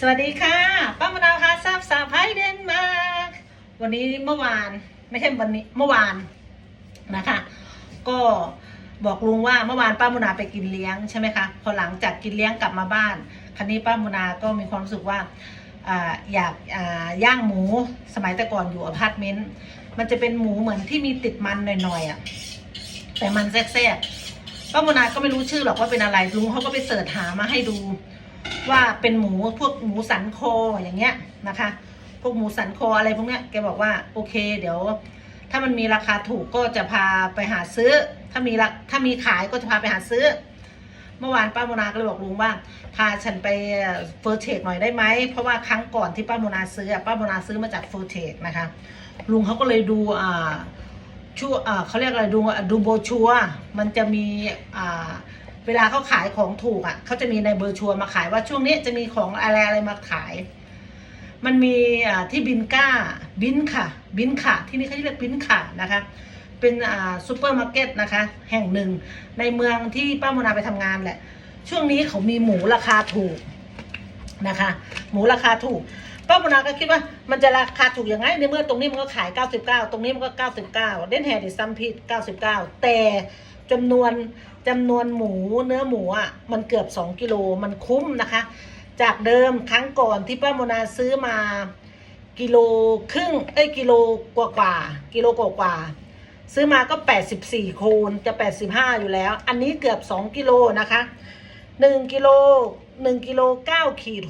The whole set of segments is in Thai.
สวัสดีค่ะป้ามะนาวค่ะทราบสาวไพเดนมาร์กวันนี้เมื่อวานไม่ใช่วันนี้เมื่อวานนะคะ ก็บอกลุงว่าเมื่อวานป้ามุนาไปกินเลี้ยงใช่ไหมคะพอหลังจากกินเลี้ยงกลับมาบ้านคันนี้ป้ามุนาก็มีความรู้สึกว่าออยากย่างหมูสมัยแต่ก่อนอยู่อพาร์ตเมนต์มันจะเป็นหมูเหมือนที่มีติดมันหน่อยๆอะแต่มันแทรกๆป้ามุนาก็ไม่รู้ชื่อหรอกว่าเป็นอะไรลุงเขาก็ไปเสิร์ชหามาให้ดู ว่าเป็นหมูพวกหมูสันคออย่างเงี้ยนะคะ พวกหมูสันคออะไรพวกเนี้ยแกบอกว่าโอเค เดี๋ยว ถ้ามันมีราคาถูกก็จะพาไปหาซื้อ ถ้ามีราถ้ามีขายก็จะพาไปหาซื้อ เมื่อวานป้าโมนาก็เลยบอกลุงว่าพาฉันไปเฟอร์เทกหน่อยได้ไหมเพราะว่าครั้งก่อนที่ป้าโมนาซื้อป้าโมนาซื้อมาจากเฟอร์เทกนะคะลุงเขาก็เลยดูอ่าชั่วอ่าเขาเรียกอะไรดูดูโบชัวมันจะมีอ่า เวลาเขาขายของถูกอะเขาจะมีในเบอร์ชัวมาขายว่าช่วงนี้จะมีของอะไรอะไรมาขาย มันมีอ่าที่บินก้าบินค่ะ บินค่ะ ที่นี่เขาเรียกบินค่ะนะคะ เป็นอ่าซูเปอร์มาร์เก็ตนะคะ แห่งหนึ่งในเมืองที่ป้าโมนาไปทำงานแหละ ช่วงนี้เขามีหมูราคาถูกนะคะ หมูราคาถูกป้าโมนาก็คิดว่ามันจะราคาถูกยังไงในเมื่อตรงนี้มันก็ขาย 99 ตรงนี้มันก็ 99 เด่นแฮร์ดิซัมพีด99 แต่ จำนวนจำนวนหมูเนื้อหมูอะมันเกือบ 2 กิโลมันคุ้มนะคะ จากเดิมครั้งก่อนที่ป้าโมนาซื้อมากิโลครึ่งเอ้ยกิโลกว่ากว่ากิโลกว่ากว่าซื้อมาก็ 84 โคนจะ 85 อยู่แล้ว อันนี้เกือบ 2 กิโลนะคะ1กิโล1กิโล9ขีด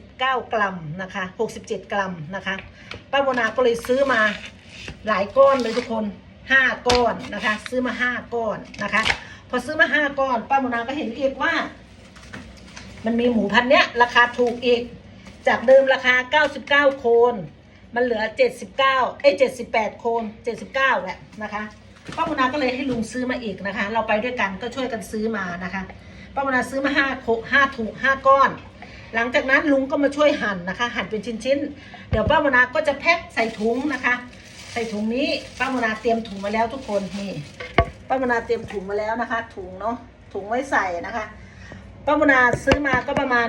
69 กรัมนะคะ 67 กรัมนะคะป้าโมนาก็เลยซื้อมาหลายก้อนเลยทุกคน 5ก้อนนะคะ ซื้อมา5ก้อนนะคะ พอซื้อมา5ก้อนป้าโมนาก็เห็นอีกว่า มันมีหมูพันเนี้ย ราคาถูกอีก จากเดิมราคา99โคน มันเหลือ79เอ้ย78โคน79แหละนะคะป้ามุนาก็เลยให้ลุงซื้อมาอีกนะคะ เราไปด้วยกันก็ช่วยกันซื้อมานะคะป้ามุนาซื้อมา5โค5ถูก5ก้อนหลังจากนั้นลุงก็มาช่วยหั่นนะคะ หั่นเป็นชิ้นๆ เดี๋ยวป้ามุนาก็จะแพ็คใส่ถุงนะคะ ใส่ถุงนี้ป้ามนาเตรียมถุงมาแล้วทุกคนนี่ป้ามนาเตรียมถุงมาแล้วนะคะ ถุงเนาะถุงไว้ใส่นะคะป้ามนาซื้อมาก็ประมาณ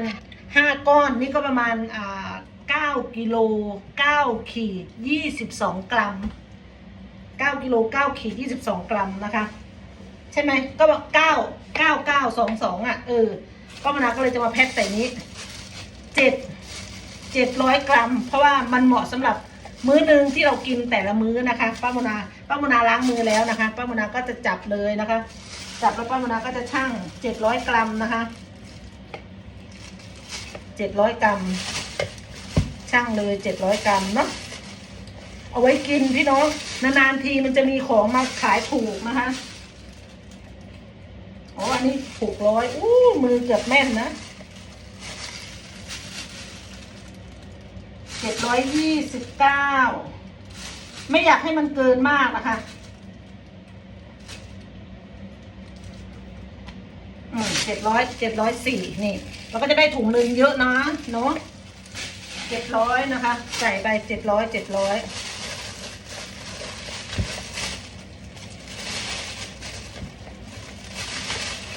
ห้าก้อนนี่ก็ประมาณอ่าเก้ากิโลเก้าขีดยี่สิบสองกรัมเก้ากิโลเก้าขีดยี่สิบสองกรัมนะคะ ใช่ไหมก็บอกเก้าเก้าเก้าสองสองอะเออป้ามนาก็เลยจะมาแพ็คใส่นี้เจ็ดเจ็ดร้อยกรัม เพราะว่ามันเหมาะสำหรับ มื้อหนึ่งที่เรากินแต่ละมื้อนะคะป้ามุนาป้ามุนาล้างมือแล้วนะคะป้ามุนาก็จะจับเลยนะคะ จับแล้วป้ามุนาก็จะชั่งเจ็ดร้อยกรัมนะคะเจ็ดร้อยกรัมชั่งเลยเจ็ดร้อยกรัมเนาะเอาไว้กินพี่น้องนานๆทีมันจะมีของมาขายถูกนะคะอ๋ออันนี้ถูกร้อยอู้มือเกือบแม่นนะ จ็ดร้อยยี่สิบเก้าไม่อยากให้มันเกินมากนะคะอืมเจ็ดร้อยเจ็ดร้อยสี่นี่ เราก็จะได้ถุงหนึ่งเยอะนะเนาะเจ็ดร้อยนะคะ ใส่ไปเจ็ดร้อยเจ็ดร้อย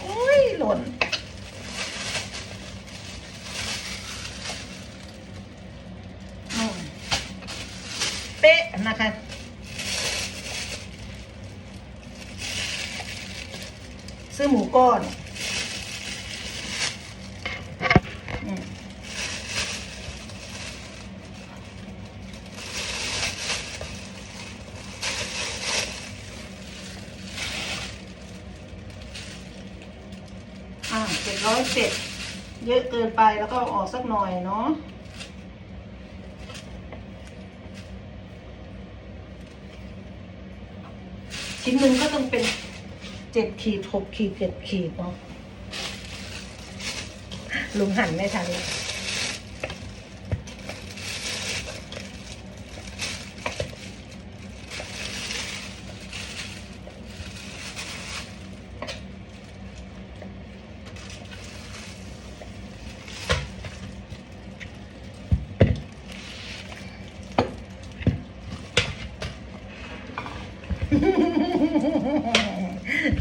โอ้ยหล่น อืม เป๊ะนะคะ ซื้อหมูก้อนอืมอ่าเจ็ดร้อยเจ็ดเยอะเกินไปแล้วก็ออกสักหน่อยเนาะ ชิ้นหนึ่งก็ต้องเป็นเจ็ดขีดหกขีดเจ็ดขีดเนาะลุงหันไม่ทันเลย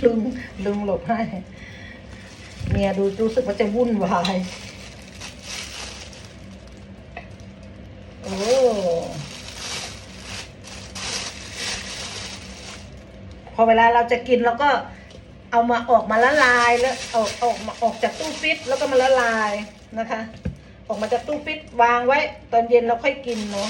ลุงลุงหลบให้เมียดูรู้สึกว่าจะวุ่นวาย โอ้พอเวลาเราจะกินเราก็เอามาออกมาละลายแล้วออกออกมาออกจากตู้ฟิตแล้วก็มาละลายนะคะ ออกมาจากตู้ฟิตวางไว้ ตอนเย็นเราค่อยกินเนาะ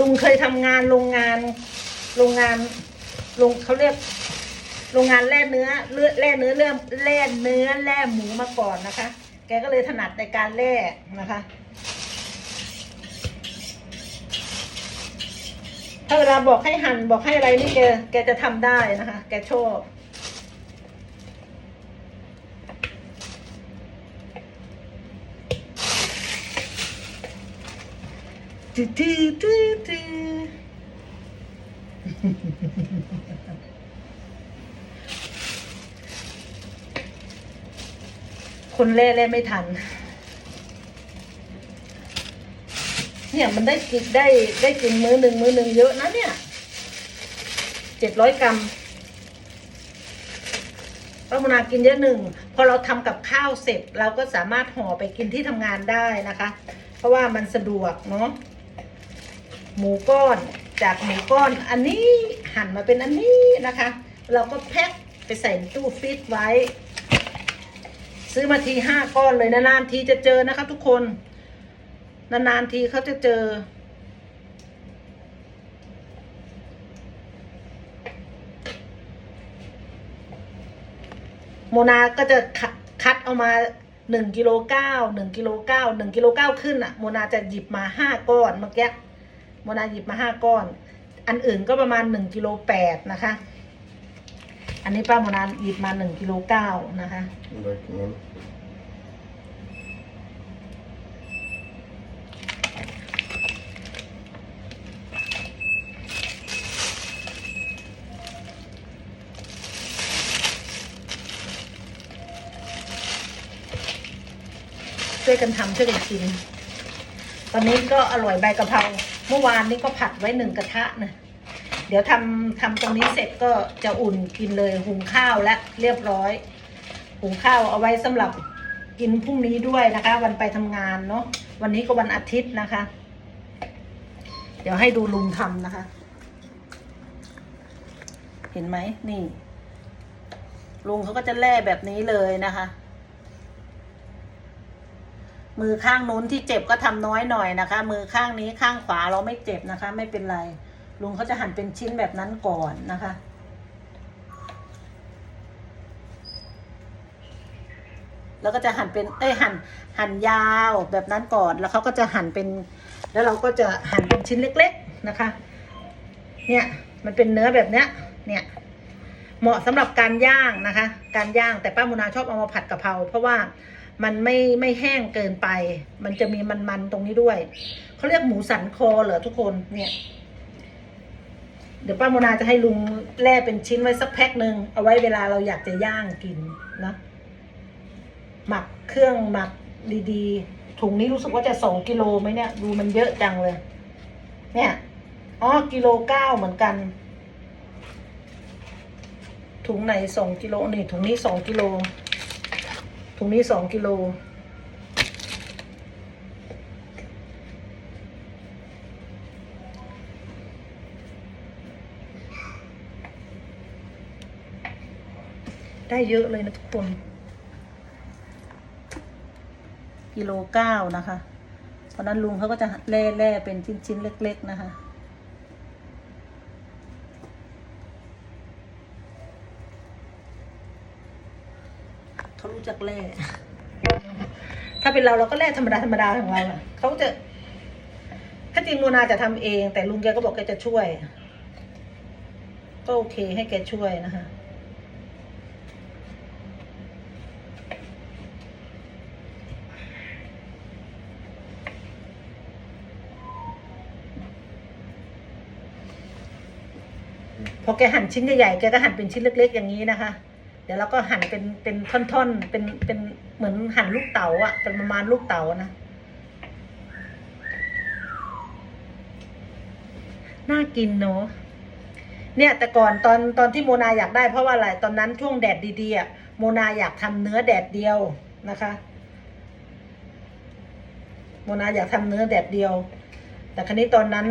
ลุงเคยทำงานโรงงาน โรงงานโรงเขาเรียกโรงงานแล่เนื้อเลือดแล่เนื้อเลื่อมแล่เนื้อแล่หมูมาก่อนนะคะ แกก็เลยถนัดในการแล่นะคะ ถ้า เวลาบอกให้หั่นบอกให้อะไรนี่แกแกจะทำได้นะคะ แกชอบตื้อตื้อตื้อตื้อคนเล่เล่ไม่ทัน เนี่ยมันได้กินได้ได้กินมื้อหนึ่งมื้อหนึ่งเยอะนะเนี่ยเจ็ดร้อยกรัมป้ามนากินเยอะหนึ่งพอเราทำกับข้าวเสร็จเราก็สามารถห่อไปกินที่ทำงานได้นะคะ เพราะว่ามันสะดวกเนาะหมูก้อนจากหมูก้อนอันนี้หั่นมาเป็นอันนี้นะคะ เราก็แพ็คไปใส่ตู้ฟรีซไว้ ซื้อมาทีห้าก้อนเลยนานๆทีจะเจอนะคะทุกคน นานๆทีเขาจะเจอ โมนาก็จะคัดคัดเอามาหนึ่งกิโลเก้าหนึ่งกิโลเก้าหนึ่งกิโลเก้าขึ้นอะโมนาจะหยิบมาห้าก้อนเมื่อกี้โมนาหยิบมาห้าก้อน อันอื่นก็ประมาณหนึ่งกิโลแปดนะคะ อันนี้ป้าโมนาหยิบมาหนึ่งกิโลเก้านะคะ วยกันทำช่วยกันกิน ตอนนี้ก็อร่อยใบกะเพราเมื่อวานนี้ก็ผัดไว้หนึ่งกระทะนะเดี๋ยวทำทำตรงนี้เสร็จก็จะอุ่นกินเลยหุงข้าวและเรียบร้อย หุงข้าวเอาไว้สำหรับกินพรุ่งนี้ด้วยนะคะ วันไปทำงานเนาะวันนี้ก็วันอาทิตย์นะคะ เดี๋ยวให้ดูลุงทำนะคะ เห็นไหมนี่ ลุงเขาก็จะแล่แบบนี้เลยนะคะ มือข้างนู้นที่เจ็บก็ทำน้อยหน่อยนะคะ มือข้างนี้ข้างขวาเราไม่เจ็บนะคะ ไม่เป็นไร ลุงเขาจะหั่นเป็นชิ้นแบบนั้นก่อนนะคะ แล้วก็จะหั่นเป็นเอ้ยหั่นหั่นยาวแบบนั้นก่อนแล้วเขาก็จะหั่นเป็น แล้วเราก็จะหั่นเป็นชิ้นเล็ก ๆนะคะ เนี่ยมันเป็นเนื้อแบบเนี้ย เนี่ยเหมาะสำหรับการย่างนะคะ การย่างแต่ป้ามุนาชอบเอามาผัดกะเพราเพราะว่า มันไม่ไม่แห้งเกินไป มันจะมีมันๆตรงนี้ด้วย เขาเรียกหมูสันคอเหรอทุกคนเนี่ย เดี๋ยวป้าโมนาจะให้ลุงแล่เป็นชิ้นไว้สักแพ็คหนึ่งเอาไว้เวลาเราอยากจะย่างกินนะหมักเครื่องหมักดีๆ ถุงนี้รู้สึกว่าจะสองกิโลไหมเนี่ย ดูมันเยอะจังเลย เนี่ยอ๋อกิโลเก้าเหมือนกัน ถุงไหนสองกิโลนี่ถุงนี้สองกิโล ถุงนี้สองกิโล ได้เยอะเลยนะทุกคน กิโลเก้านะคะ เพราะนั้นลุงเขาก็จะแล่แล่เป็นชิ้น ๆ เล็ก ๆ นะคะ เขารู้จักแร่ถ้าเป็นเราเราก็แร่ธรรมดาธรรมดาของเราอะเขาจะ ถ้าจริงโมนาจะทำเอง แต่ลุงแกก็บอกแกจะช่วย ก็โอเคให้แกช่วยนะคะพอแกหั่นชิ้นใหญ่ๆ แกก็หั่นเป็นชิ้นเล็ก ๆ อย่างนี้นะคะ เดี๋ยวเราก็หั่นเป็นเป็นท่อนๆ เป็นเป็นเหมือนหั่นลูกเต๋าอะเป็นประมาณลูกเต๋านะ น่ากินเนาะเนี่ยแต่ก่อนตอนตอนที่โมนาอยากได้เพราะว่าอะไรตอนนั้นช่วงแดดดีๆอะโมนาอยากทำเนื้อแดดเดียวนะคะ โมนาอยากทำเนื้อแดดเดียว แต่ครั้นี้ตอนนั้น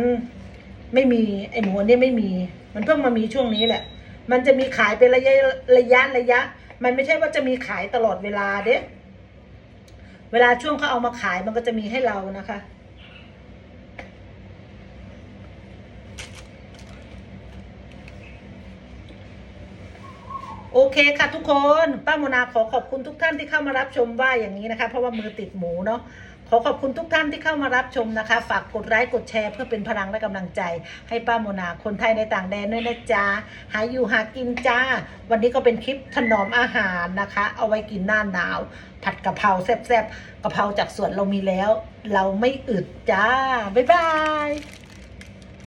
ไม่มีไอหมูอันนี้ไม่มี มันเพิ่งมามีช่วงนี้แหละ มันจะมีขายเป็นระยะระยะระยะ มันไม่ใช่ว่าจะมีขายตลอดเวลาเด้เวลาช่วงเขาเอามาขายมันก็จะมีให้เรานะคะ โอเคค่ะทุกคนป้าโมนาขอขอบคุณทุกท่านที่เข้ามารับชมว่าอย่างนี้นะคะ เพราะว่ามือติดหมูเนาะขอขอบคุณทุกท่านที่เข้ามารับชมนะคะ ฝากกดไลค์กดแชร์เพื่อเป็นพลังและกำลังใจ ให้ป้าโมนาคนไทยในต่างแดนด้วยนะจ๊ะหาอยู่หากินจ้า วันนี้ก็เป็นคลิปถนอมอาหารนะคะ เอาไว้กินหน้าหนาว ผัดกะเพราแซ่บๆกะเพราจากสวนเรามีแล้ว เราไม่อึดจ้า บ๊ายบาย